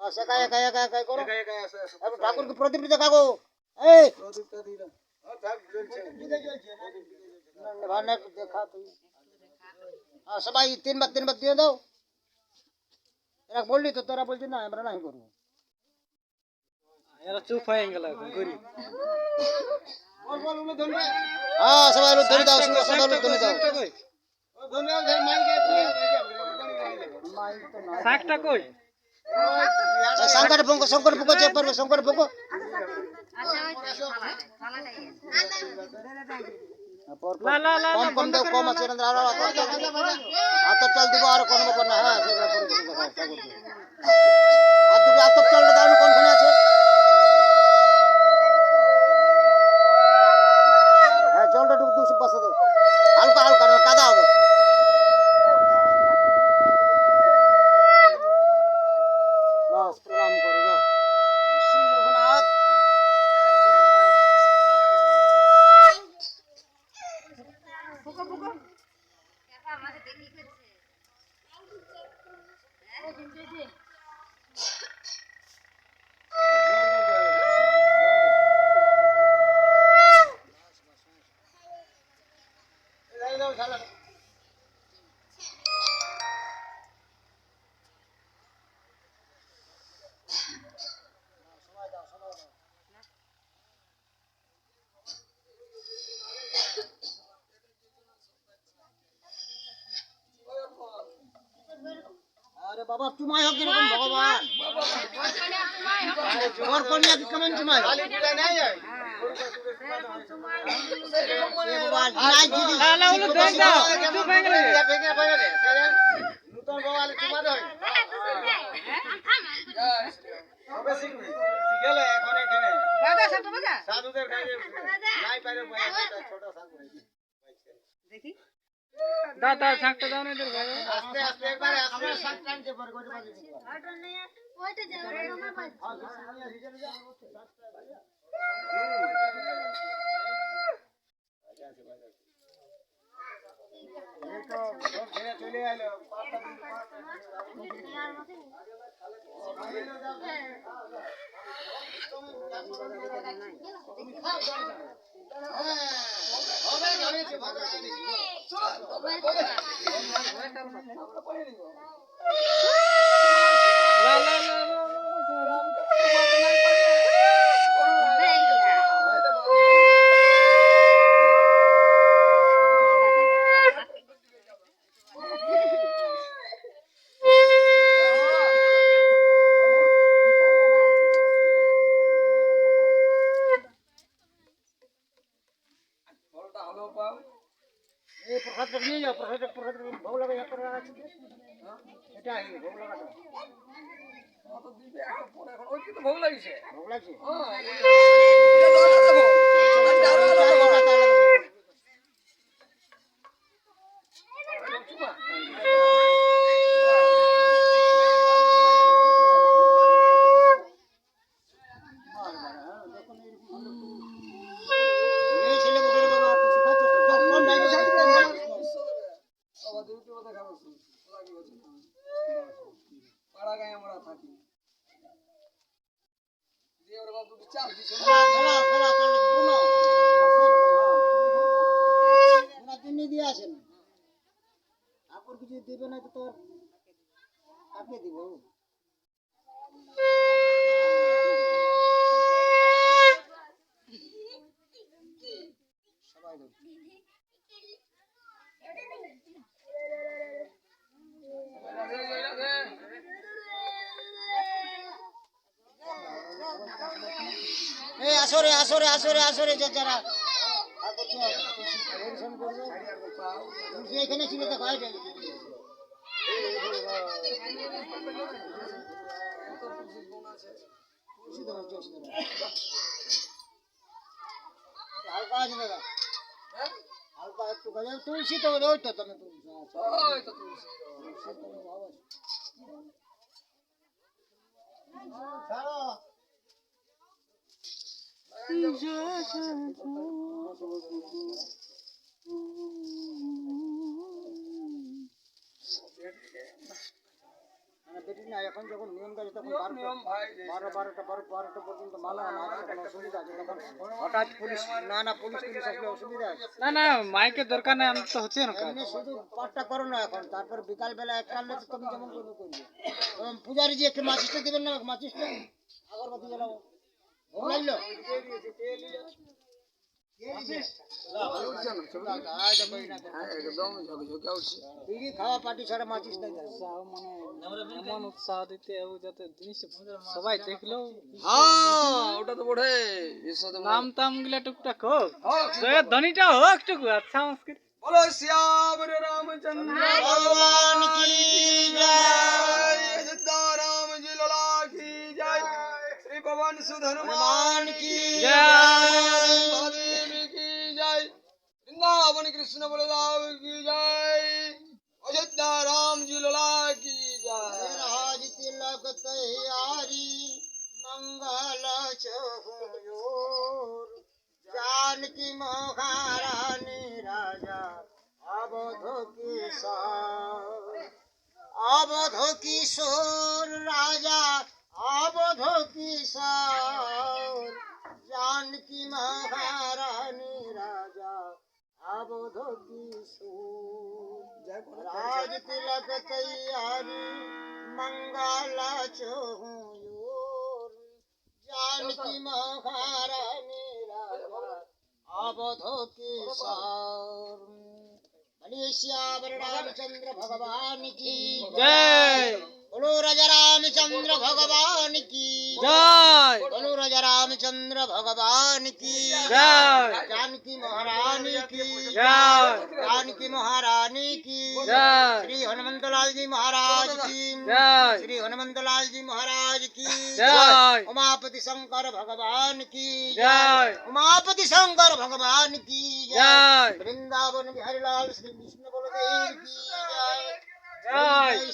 বাস একা একা একা একা করো একা একা আসে আসে এবার ঠাকুরকে প্রদীপ দিতে থাকো এই প্রদীপটা দিয়ে দাও হ্যাঁ, থাক, জ্বলছে। ভানে দেখা তুই হ্যাঁ সবাই তিনবার তিনবার দিয়ে দাও এরা বললি তো তোরা বলছিস না আমরা নাই করব এরা চুপ হয়ে গেল এখন করি বল বল উনি ধরবে হ্যাঁ সবাই লোক ধরে দাও সবাই সবাই লোক ধরে দাও ধরবে ধর মাইকে শাকটা কই শঙ্কর পঙ্ক শঙ্কর পঙ্ক চেক করবে শঙ্কর লা কম কম দাও কম আছে এরকম আরও আত চাল দিব আর কোন ব্যাপার না হ্যাঁ দিবো হ্যাঁ করবে আর দুটো আত আরে বাবা চুমাই হোক এরকম ভগবান। ওর কন্যা কি কেমন সাধুদের কাছে নাই দাদা শাকটা দাও না এদের ভাই আস্তে আস্তে একবার আস্তে শাক টানতে পারে, গরু বাঁধি দিতে পারে। চলে আইলো হবে জানিয়েছে ভালো জানিয়েছে লা ভোগ লাগিছে ভোগ লাগছে পাড়া গায়ে আমরা থাকি ওরা বাবু ওনার জন্য দিয়ে আসেন ঠাকুর কিছু দেবে না তো তোর কাকে দিব সবাই আসরে আসরে আসরে আসরে যে যারা। এখানে ছিল ওষুধ হালকা আছে দাদা হালকা একটু তুলসী তো ওই তো তুমি তুলসী আচ্ছা। ওই তো তুলসী তুলসী তো ভাব আছে। ছাড়ো। কেটে না এখন যখন নিয়ম কাজে তখন বারো বারোটা বারো বারোটা পর্যন্ত মালা না অসুবিধা আছে হঠাৎ পুলিশ না না পুলিশ টুলিশ আসলে অসুবিধা আছে না না মাইকের দরকার নেই আমি তো হচ্ছে না শুধু পাঠটা করো না এখন তারপর বিকাল বেলা এক কাললে তো তুমি যেমন করবে করবে পূজারি যে একটু মাচিসটা দেবেন না মাচিসটা আগরবাতি জ্বালাবো ভোগ লাগল বিড়ি খাওয়া পার্টি ছাড়া মাচিস নাই উৎসাহ মানে এমন উৎসাহ দিতে হবে যাতে জিনিস সবাই দেখলেও হ্যাঁ ওটা তো নাম টামগুলা টুকটাক হোক। জয়ের ধ্বনিটা হোক টুকু আচ্ছা মুশকিল বলো শ্যাম রামচন্দ্র ভগবান কি सुध हनुमान की महादेव की जय। वृंदावन कृष्ण बलदाव की जय। अयोध्या राम जी लला की जय। राज तिलक तैयारी मंगल चहुयोर जानकी महारानी राजा अवध किशोर अवध किशोर राजा अवध किशोर जानकी महारानी राजा अवध किशोर राज तिलक तैयारी मंगल चहुयोर जानकी महारानी राजा अवध किशोर बलिए श्यावर रामचंद्र भगवान की। জয় बोलो रामचंद्र भगवान की जय बोलो रामचंद्र भगवान की जय जानकी महारानी की जय जानकी महारानी की जय श्री हनुमंत लाल जी महाराज की जय श्री हनुमंत लाल जी महाराज की जय उमापति शंकर भगवान की जय उमापति शंकर भगवान की जय वृंदावन बिहारी लाल श्री विष्णु बलदेव की जय Ai.